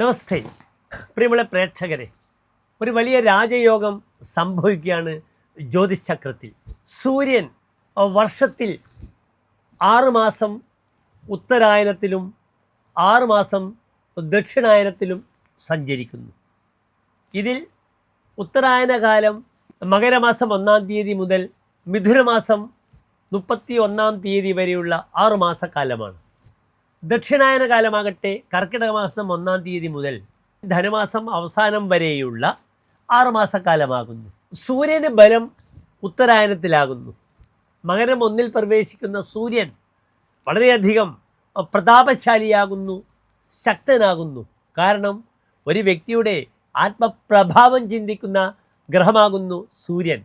നമസ്തേ. പ്രിയമുള്ള പ്രേക്ഷകരെ ഒരു വലിയ രാജയോഗം സംഭവിക്കുകയാണ് ജ്യോതിശക്രത്തിൽ സൂര്യൻ വർഷത്തിൽ ആറുമാസം ഉത്തരായനത്തിലും ആറുമാസം ദക്ഷിണായനത്തിലും സഞ്ചരിക്കുന്നു. ഇതിൽ ഉത്തരായനകാലം മകരമാസം ഒന്നാം തീയതി മുതൽ മിഥുനമാസം മുപ്പത്തി ഒന്നാം തീയതി വരെയുള്ള ആറുമാസക്കാലമാണ് ദക്ഷിണായന കാലമാകട്ടെ കർക്കിടക മാസം ഒന്നാം തീയതി മുതൽ ധനുമാസം അവസാനം വരെയുള്ള ആറുമാസക്കാലമാകുന്നു. സൂര്യന് ബലം ഉത്തരായനത്തിലാകുന്നു. മകരം ഒന്നിൽ പ്രവേശിക്കുന്ന സൂര്യൻ വളരെയധികം പ്രതാപശാലിയാകുന്നു ശക്തനാകുന്നു. കാരണം ഒരു വ്യക്തിയുടെ ആത്മപ്രഭാവം ചിന്തിക്കുന്ന ഗ്രഹമാകുന്നു സൂര്യൻ.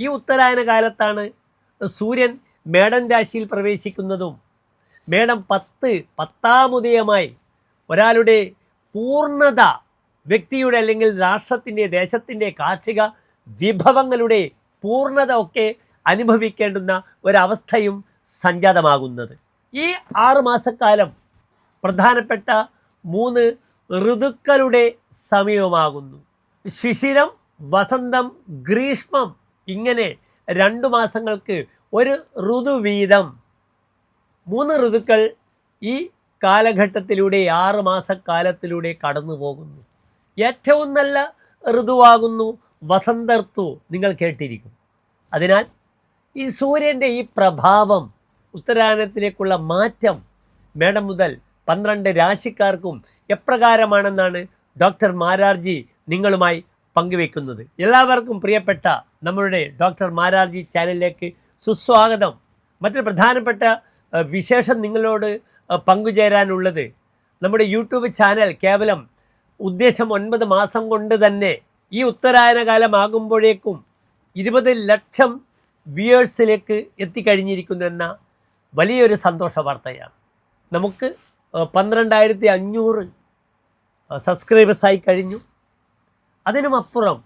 ഈ ഉത്തരായന കാലത്താണ് സൂര്യൻ മേടൻ രാശിയിൽ പ്രവേശിക്കുന്നതും മേടം പത്ത് പത്താമുദയമായി ഒരാളുടെ പൂർണത വ്യക്തിയുടെ അല്ലെങ്കിൽ രാഷ്ട്രത്തിന്റെ ദേശത്തിന്റെ കാർഷിക വിഭവങ്ങളുടെ പൂർണത ഒക്കെ അനുഭവിക്കേണ്ടുന്ന ഒരവസ്ഥയും സംജാതമാകുന്നത്. ഈ ആറുമാസക്കാലം പ്രധാനപ്പെട്ട മൂന്ന് ഋതുക്കളുടെ സമയമാകുന്നു ശിശിരം വസന്തം ഗ്രീഷ്മം ഇങ്ങനെ രണ്ടു മാസങ്ങൾക്ക് ഒരു ഋതു വീതം മൂന്ന് ഋതുക്കൾ ഈ കാലഘട്ടത്തിലൂടെ ആറ് മാസക്കാലത്തിലൂടെ കടന്നു പോകുന്നു. ഏറ്റവും നല്ല ഋതുവാകുന്നു വസന്തർത്തു നിങ്ങൾ കേട്ടിരിക്കും. അതിനാൽ ഈ സൂര്യന്റെ ഈ പ്രഭാവം ഉത്തരായനത്തിലേക്കുള്ള മാറ്റം മേടം മുതൽ പന്ത്രണ്ട് രാശിക്കാർക്കും എപ്രകാരമാണെന്നാണ് ഡോക്ടർ മാരാർജി നിങ്ങളുമായി പങ്കുവെക്കുന്നത് എല്ലാവർക്കും പ്രിയപ്പെട്ട നമ്മളുടെ ഡോക്ടർ മാരാർജി ചാനലിലേക്ക് സുസ്വാഗതം. മറ്റൊരു പ്രധാനപ്പെട്ട വിശേഷം നിങ്ങളോട് പങ്കുചേരാനുള്ളത്. നമ്മുടെ യൂട്യൂബ് ചാനൽ കേവലം ഉദ്ദേശം ഒൻപത് മാസം കൊണ്ട് തന്നെ ഈ ഉത്തരായന കാലമാകുമ്പോഴേക്കും ഇരുപത് ലക്ഷം വ്യൂവേഴ്സിലേക്ക് എത്തിക്കഴിഞ്ഞിരിക്കുന്നു എന്ന വലിയൊരു സന്തോഷ വാർത്തയാണ്. നമുക്ക് പന്ത്രണ്ടായിരത്തി അഞ്ഞൂറ് സബ്സ്ക്രൈബേഴ്സായി കഴിഞ്ഞു. അതിനുമപ്പുറം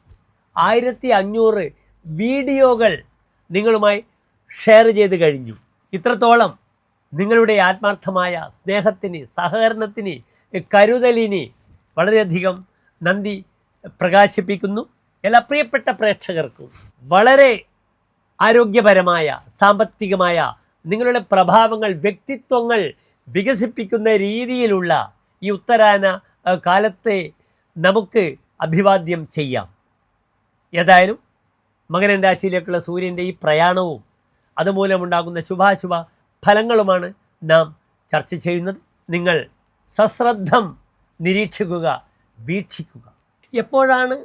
ആയിരത്തി അഞ്ഞൂറ് വീഡിയോകൾ നിങ്ങളുമായി ഷെയർ ചെയ്ത് കഴിഞ്ഞു. ഇത്രത്തോളം. നിങ്ങളുടെ ആത്മാർത്ഥമായ സ്നേഹത്തിന് സഹകരണത്തിന് കരുതലിന് വളരെയധികം നന്ദി പ്രകാശിപ്പിക്കുന്നു. എല്ലാ പ്രിയപ്പെട്ട പ്രേക്ഷകർക്കും വളരെ ആരോഗ്യപരമായ സാമ്പത്തികമായ നിങ്ങളുടെ പ്രഭാവങ്ങൾ വ്യക്തിത്വങ്ങൾ വികസിപ്പിക്കുന്ന രീതിയിലുള്ള ഈ ഉത്തരാന കാലത്തെ നമുക്ക് അഭിവാദ്യം ചെയ്യാം. ഏതായാലും മകരൻ രാശിയിലേക്കുള്ള സൂര്യന്റെ ഈ പ്രയാണവും അതുമൂലമുണ്ടാകുന്ന ശുഭാശുഭ ഫലങ്ങളുമാണ് നാം ചർച്ച ചെയ്യുന്നത്. നിങ്ങൾ സശ്രദ്ധം നിരീക്ഷിക്കുക വീക്ഷിക്കുക. എപ്പോഴാണ്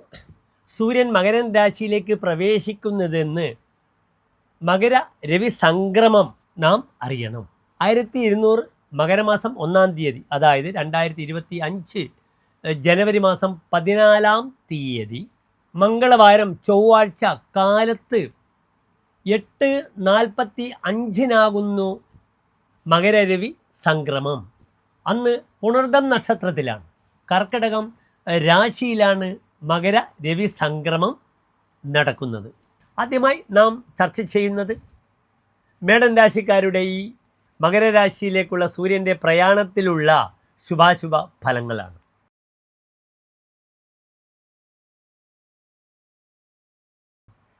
സൂര്യൻ മകരൻ രാശിയിലേക്ക് പ്രവേശിക്കുന്നതെന്ന് മകര രവി സംക്രമം നാം അറിയണം. ആയിരത്തി ഇരുന്നൂറ് മകരമാസം ഒന്നാം തീയതി അതായത് രണ്ടായിരത്തി ഇരുപത്തി അഞ്ച് ജനുവരി മാസം പതിനാലാം തീയതി മംഗളവാരം ചൊവ്വാഴ്ച കാലത്ത് എട്ട് നാൽപ്പത്തി അഞ്ചിനാകുന്നു മകരരവി സംക്രമം. അന്ന് പുണർദം നക്ഷത്രത്തിലാണ്. കർക്കിടകം രാശിയിലാണ് മകര രവി സംക്രമം നടക്കുന്നത്. ആദ്യമായി നാം ചർച്ച ചെയ്യുന്നത് മേടൻ രാശിക്കാരുടെ ഈ മകരരാശിയിലേക്കുള്ള സൂര്യന്റെ പ്രയാണത്തിലുള്ള ശുഭാശുഭ ഫലങ്ങളാണ്.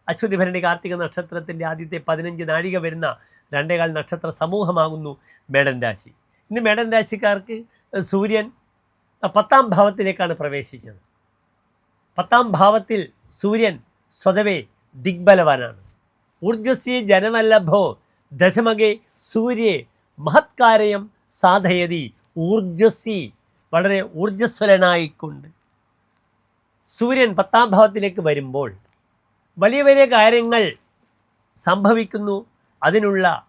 അശ്വതി ഭരണി കാർത്തിക നക്ഷത്രത്തിന്റെ ആദ്യത്തെ പതിനഞ്ച് നാഴിക വരുന്ന രണ്ടേകാൽ നക്ഷത്ര സമൂഹമാകുന്നു മേടൻ രാശി. ഇന്ന് മേടൻ രാശിക്കാർക്ക് സൂര്യൻ പത്താം ഭാവത്തിലേക്കാണ് പ്രവേശിച്ചത്. പത്താം ഭാവത്തിൽ സൂര്യൻ സ്വതവേ ദിഗ്ബലവാനാണ്. ഊർജസ്യ ജനവല്ലഭോ ദശമകെ സൂര്യെ മഹത്കാരയം സാധയതി. ഊർജസ്വി വളരെ ഊർജസ്വലനായിക്കൊണ്ട് സൂര്യൻ പത്താം ഭാവത്തിലേക്ക് വരുമ്പോൾ വലിയ വലിയ കാര്യങ്ങൾ സംഭവിക്കുന്നു. അതിനുള്ള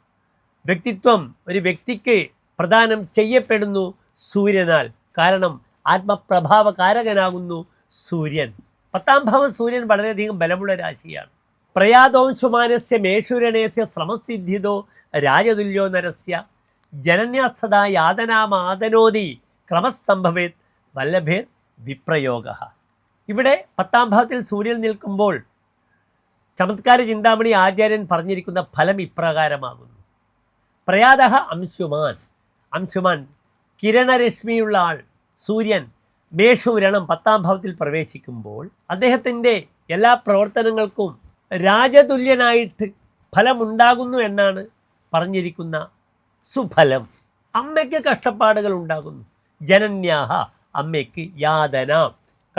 വ്യക്തിത്വം ഒരു വ്യക്തിക്ക് പ്രദാനം ചെയ്യപ്പെടുന്നു സൂര്യനാൽ. കാരണം ആത്മപ്രഭാവകാരകനാകുന്നു സൂര്യൻ. പത്താം ഭാവം സൂര്യൻ വളരെയധികം ബലമുള്ള രാശിയാണ്. പ്രയാദോംശുമാനസ്യ മേഷുരണേസ്യ ശ്രമസിദ്ധിതോ രാജതുല്യോ നരസ്യ. ജനന്യാസ്ഥത യാതനാമാതനോതി ക്രമസംഭവേത് വല്ലഭേർ വിപ്രയോഗ. ഇവിടെ പത്താം ഭാവത്തിൽ സൂര്യൻ നിൽക്കുമ്പോൾ ചമത്കാര ചിന്താമണി ആചാര്യൻ പറഞ്ഞിരിക്കുന്ന ഫലം ഇപ്രകാരമാകുന്നു. പ്രയാത അംശുമാൻ. അംശുമാൻ കിരണരശ്മിയുള്ള ആൾ സൂര്യൻ മേഷൂരണം പത്താം ഭാവത്തിൽ പ്രവേശിക്കുമ്പോൾ അദ്ദേഹത്തിന്റെ എല്ലാ പ്രവർത്തനങ്ങൾക്കും രാജതുല്യനായിട്ട് ഫലമുണ്ടാകുന്നു എന്നാണ് പറഞ്ഞിരിക്കുന്ന സുഫലം. അമ്മയ്ക്ക് കഷ്ടപ്പാടുകൾ ഉണ്ടാകുന്നു. ജനന്യാഹ അമ്മയ്ക്ക് യാതന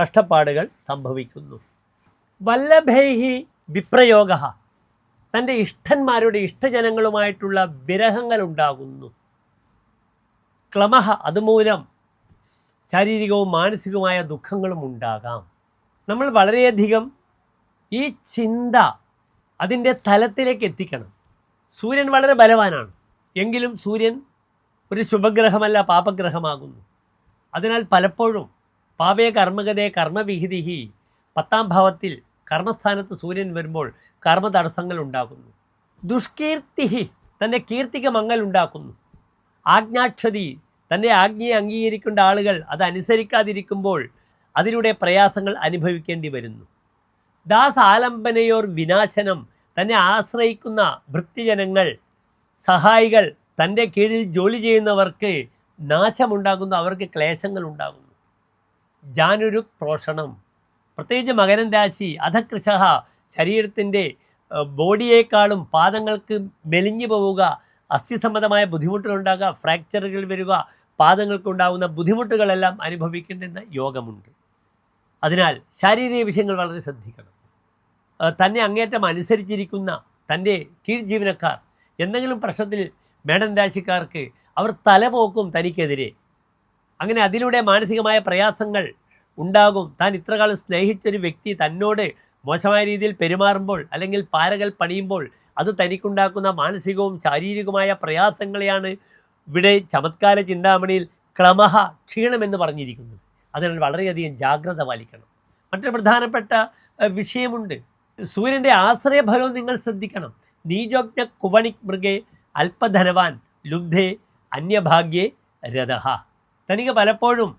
കഷ്ടപ്പാടുകൾ സംഭവിക്കുന്നു. വല്ലഭൈഹി വിപ്രയോഗ. തന്റെ ഇഷ്ടന്മാരുടെ ഇഷ്ടജനങ്ങളുമായിട്ടുള്ള വിരഹങ്ങൾ ഉണ്ടാകുന്നു ക്ലമഹ അതുമൂലം ശാരീരികവും മാനസികവുമായ ദുഃഖങ്ങളും ഉണ്ടാകാം നമ്മൾ വളരെയധികം ഈ ചിന്ത അതിന്റെ തലത്തിലേക്ക് എത്തിക്കണം സൂര്യൻ വളരെ ബലവാനാണ്. എങ്കിലും സൂര്യൻ ഒരു ശുഭഗ്രഹമല്ല പാപഗ്രഹമാകുന്നു. അതിനാൽ പലപ്പോഴും പാപേ കർമ്മഗതേ കർമ്മവിഹിതിഹി പത്താം ഭാവത്തിൽ കർമ്മസ്ഥാനത്ത് സൂര്യൻ വരുമ്പോൾ കർമ്മ തടസ്സങ്ങൾ ഉണ്ടാകുന്നു. ദുഷ്കീർത്തിഹി തന്റെ കീർത്തിക മങ്ങൽ ഉണ്ടാക്കുന്നു. ആജ്ഞാക്ഷതി തന്റെ ആജ്ഞയെ അംഗീകരിക്കേണ്ട ആളുകൾ അത് അനുസരിക്കാതിരിക്കുമ്പോൾ അതിലൂടെ പ്രയാസങ്ങൾ അനുഭവിക്കേണ്ടി വരുന്നു. ദാസ് ആലംബനയോർ വിനാശനം തന്നെ ആശ്രയിക്കുന്ന ഭൃത്യജനങ്ങൾ സഹായികൾ തന്റെ കീഴിൽ ജോലി ചെയ്യുന്നവർക്ക് നാശമുണ്ടാകുന്നു അവർക്ക് ക്ലേശങ്ങൾ ഉണ്ടാകുന്നു. ജാനുരു പ്രോഷണം പ്രത്യേകിച്ച് മകരൻ രാശി അധകൃശ ശരീരത്തിന്റെ ബോഡിയേക്കാളും പാദങ്ങൾക്ക് മെലിഞ്ഞു പോവുക അസ്ഥിസംബന്ധമായ ബുദ്ധിമുട്ടുകളുണ്ടാകുക ഫ്രാക്ചറുകൾ വരിക പാദങ്ങൾക്കുണ്ടാകുന്ന ബുദ്ധിമുട്ടുകളെല്ലാം അനുഭവിക്കേണ്ടുന്ന യോഗമുണ്ട്. അതിനാൽ ശാരീരിക വിഷയങ്ങൾ വളരെ ശ്രദ്ധിക്കണം. തന്നെ അങ്ങേറ്റം അനുസരിച്ചിരിക്കുന്ന തന്റെ കീഴ് ജീവനക്കാർ എന്തെങ്കിലും പ്രശ്നത്തിൽ മേടൻ രാശിക്കാർക്ക് അവർ തലപോക്കും തനിക്കെതിരെ. അങ്ങനെ അതിലൂടെ മാനസികമായ പ്രയാസങ്ങൾ ഉണ്ടാകും. താൻ ഇത്രകാലം സ്നേഹിച്ചൊരു വ്യക്തി തന്നോട് മോശമായ രീതിയിൽ പെരുമാറുമ്പോൾ അല്ലെങ്കിൽ പാരകൾ പണിയുമ്പോൾ അത് തനിക്കുണ്ടാക്കുന്ന മാനസികവും ശാരീരികവുമായ പ്രയാസങ്ങളെയാണ് ഇവിടെ ചമത്കാര ചിന്താമണിയിൽ ക്രമഹ ക്ഷീണമെന്ന് പറഞ്ഞിരിക്കുന്നത്. അതിനാൽ വളരെയധികം ജാഗ്രത പാലിക്കണം. മറ്റൊരു പ്രധാനപ്പെട്ട വിഷയമുണ്ട്. സൂര്യന്റെ ആശ്രയഫലവും നിങ്ങൾ ശ്രദ്ധിക്കണം. നീജോജ്ഞ കുവണിക് മൃഗേ അല്പധനവാൻ ലുബ്ധേ അന്യഭാഗ്യേ രഥ. തനിക്ക് പലപ്പോഴും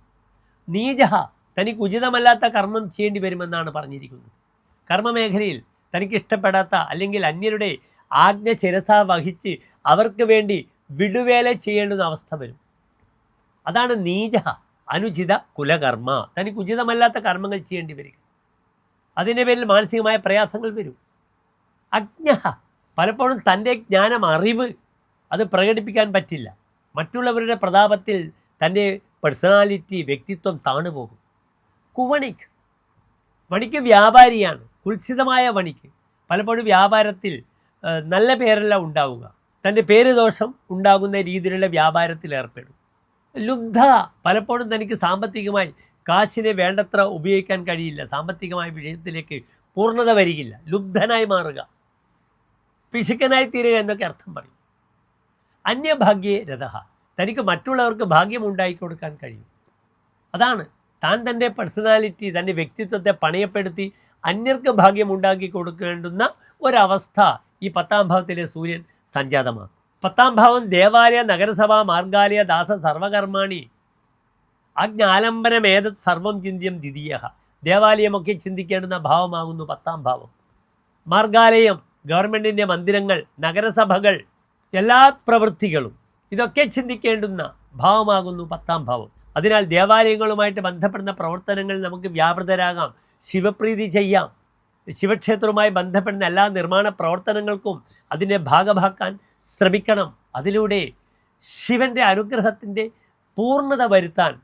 നീജഹ തനിക്ക് ഉചിതമല്ലാത്ത കർമ്മം ചെയ്യേണ്ടി വരുമെന്നാണ് പറഞ്ഞിരിക്കുന്നത്. കർമ്മമേഖലയിൽ തനിക്ക് ഇഷ്ടപ്പെടാത്ത അല്ലെങ്കിൽ അന്യരുടെ ആജ്ഞ ശിരസ വഹിച്ച് അവർക്ക് വേണ്ടി വിടുവേല ചെയ്യേണ്ടുന്ന അവസ്ഥ വരും. അതാണ് നീച അനുചിത കുലകർമ്മ. തനിക്ക് ഉചിതമല്ലാത്ത കർമ്മങ്ങൾ ചെയ്യേണ്ടി വരിക. അതിന്റെ പേരിൽ മാനസികമായ പ്രയാസങ്ങൾ വരും. അജ്ഞ പലപ്പോഴും തന്റെ ജ്ഞാനം അറിവ് അത് പ്രകടിപ്പിക്കാൻ പറ്റില്ല. മറ്റുള്ളവരുടെ പ്രതാപത്തിൽ തന്റെ പേഴ്സണാലിറ്റി വ്യക്തിത്വം താണുപോകും. കുവണിക്ക്. വണിക്ക് വ്യാപാരിയാണ്. കുൽസിതമായ വണിക്ക്. പലപ്പോഴും വ്യാപാരത്തിൽ നല്ല പേരല്ല ഉണ്ടാവുക. തന്റെ പേര് ദോഷം ഉണ്ടാകുന്ന രീതിയിലുള്ള വ്യാപാരത്തിൽ ഏർപ്പെടും. ലുബ്ധ പലപ്പോഴും തനിക്ക് സാമ്പത്തികമായി കാശിനെ വേണ്ടത്ര ഉപയോഗിക്കാൻ കഴിയില്ല. സാമ്പത്തികമായ വിഷയത്തിലേക്ക് പൂർണത വരികില്ല. ലുബ്ധനായി മാറുക. പിശുക്കനായി തീരുക എന്നൊക്കെ അർത്ഥം പറയും. അന്യഭാഗ്യേ രഥ. തനിക്ക് മറ്റുള്ളവർക്ക് ഭാഗ്യം ഉണ്ടാക്കി കൊടുക്കാൻ കഴിയും. അതാണ് താൻ തന്റെ പേഴ്സണാലിറ്റി തന്റെ വ്യക്തിത്വത്തെ പണയപ്പെടുത്തി അന്യർക്ക് ഭാഗ്യം ഉണ്ടാക്കി കൊടുക്കേണ്ടുന്ന ഒരവസ്ഥ ഈ പത്താം ഭാവത്തിലെ സൂര്യൻ സംജാതമാക്കും. പത്താം ഭാവം ദേവാലയ നഗരസഭ മാർഗാലയ ദാസ സർവകർമാണി. അജ്ഞാലംബനമേതത് സർവം ചിന്തിയം ദ്വിതീയ ദേവാലയമൊക്കെ ചിന്തിക്കേണ്ടുന്ന ഭാവമാകുന്നു പത്താം ഭാവം. മാർഗാലയം ഗവൺമെന്റിന്റെ മന്ദിരങ്ങൾ നഗരസഭകൾ എല്ലാ പ്രവൃത്തികളും ഇതൊക്കെ ചിന്തിക്കേണ്ടുന്ന ഭാവമാകുന്നു പത്താം ഭാവം. അതിനാൽ ദേവാലയങ്ങളുമായിട്ട് ബന്ധപ്പെടുന്ന പ്രവർത്തനങ്ങളിൽ നമുക്ക് വ്യാപൃതരാകാം. ശിവപ്രീതി ചെയ്യാം. ശിവക്ഷേത്രവുമായി ബന്ധപ്പെടുന്ന എല്ലാ നിർമ്മാണ പ്രവർത്തനങ്ങൾക്കും അതിനെ ഭാഗമാക്കാൻ ശ്രമിക്കണം. അതിലൂടെ ശിവന്റെ അനുഗ്രഹത്തിന്റെ പൂർണത വരുത്താൻ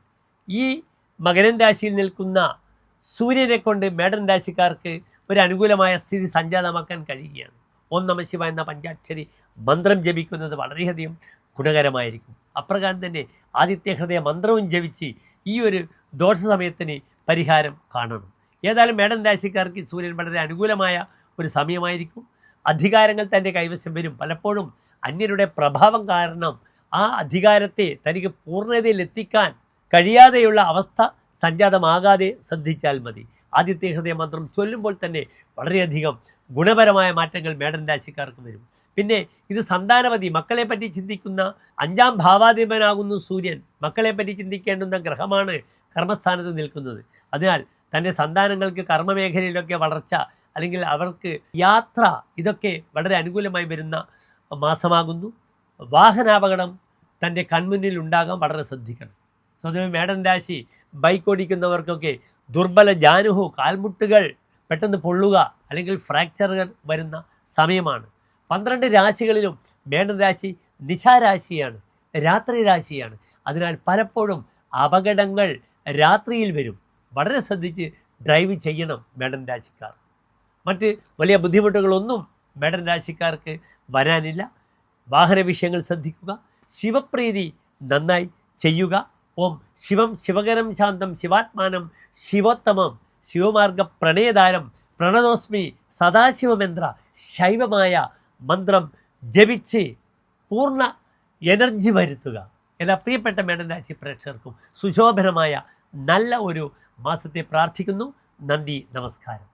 ഈ മകരൻ രാശിയിൽ നിൽക്കുന്ന സൂര്യനെ കൊണ്ട് മേടൻ രാശിക്കാർക്ക് ഒരു അനുകൂലമായ സ്ഥിതി സംജാതമാക്കാൻ കഴിയുകയാണ്. ഓം നമ ശിവ എന്ന പഞ്ചാക്ഷരി മന്ത്രം ജപിക്കുന്നത് വളരെയധികം ഗുണകരമായിരിക്കും. അപ്രകാരം തന്നെ ആദിത്യ ഹൃദയ മന്ത്രവും ജപിച്ച് ഈ ഒരു ദോഷ സമയത്തിന് പരിഹാരം കാണണം. ഏതായാലും മേടൻ രാശിക്കാർക്ക് സൂര്യൻ വളരെ അനുകൂലമായ ഒരു സമയമായിരിക്കും. അധികാരങ്ങൾ തന്റെ കൈവശം വരും. പലപ്പോഴും അന്യരുടെ പ്രഭാവം കാരണം ആ അധികാരത്തെ തനിക്ക് പൂർണതയിൽ എത്തിക്കാൻ കഴിയാതെയുള്ള അവസ്ഥ സംജാതമാകാതെ ശ്രദ്ധിച്ചാൽ മതി. ആദിത്യ ഹൃദയ മന്ത്രം ചൊല്ലുമ്പോൾ തന്നെ വളരെയധികം ഗുണപരമായ മാറ്റങ്ങൾ മേടൻ രാശിക്കാർക്ക് വരും. പിന്നെ ഇത് സന്താനപതി മക്കളെ പറ്റി ചിന്തിക്കുന്ന അഞ്ചാം ഭാവാധിപനാകുന്നു സൂര്യൻ. മക്കളെ പറ്റി ചിന്തിക്കേണ്ടുന്ന ഗ്രഹമാണ് കർമ്മസ്ഥാനത്ത് നിൽക്കുന്നത്. അതിനാൽ തന്റെ സന്താനങ്ങൾക്ക് കർമ്മമേഖലയിലൊക്കെ വളർച്ച അല്ലെങ്കിൽ അവർക്ക് യാത്ര ഇതൊക്കെ വളരെ അനുകൂലമായി വരുന്ന മാസമാകുന്നു. വാഹനാപകടം തന്റെ കൺമുന്നിൽ ഉണ്ടാകാൻ വളരെ ശ്രദ്ധിക്കണം. സ്വതവേ മേടൻ രാശി ബൈക്ക് ഓടിക്കുന്നവർക്കൊക്കെ ദുർബല ജാനുഹു കാൽമുട്ടുകൾ പെട്ടെന്ന് പൊള്ളുക അല്ലെങ്കിൽ ഫ്രാക്ചറുകൾ വരുന്ന സമയമാണ്. പന്ത്രണ്ട് രാശികളിലും മേടൻ രാശി നിശാരാശിയാണ് രാത്രി രാശിയാണ്. അതിനാൽ പലപ്പോഴും അപകടങ്ങൾ രാത്രിയിൽ വരും. വളരെ ശ്രദ്ധിച്ച് ഡ്രൈവ് ചെയ്യണം മേടൻ രാശിക്കാർ. മറ്റ് വലിയ ബുദ്ധിമുട്ടുകളൊന്നും മേടൻ രാശിക്കാർക്ക് വരാനില്ല. വാഹന വിഷയങ്ങൾ ശ്രദ്ധിക്കുക ശിവപ്രീതി നന്നായി ചെയ്യുക. ഓം ശിവം ശിവകരം ശാന്തം ശിവാത്മാനം ശിവോത്തമം ശിവമാർഗ പ്രണയദാരം പ്രണതോസ്മി സദാശിവമെന്ത്ര ശൈവമായ മന്ത്രം ജപിച്ച് പൂർണ എനർജി വരുത്തുക. എല്ലാ പ്രിയപ്പെട്ട മേടനാശി പ്രേക്ഷകർക്കും സുശോഭനമായ നല്ല ഒരു മാസത്തെ പ്രാർത്ഥിക്കുന്നു. നന്ദി നമസ്കാരം.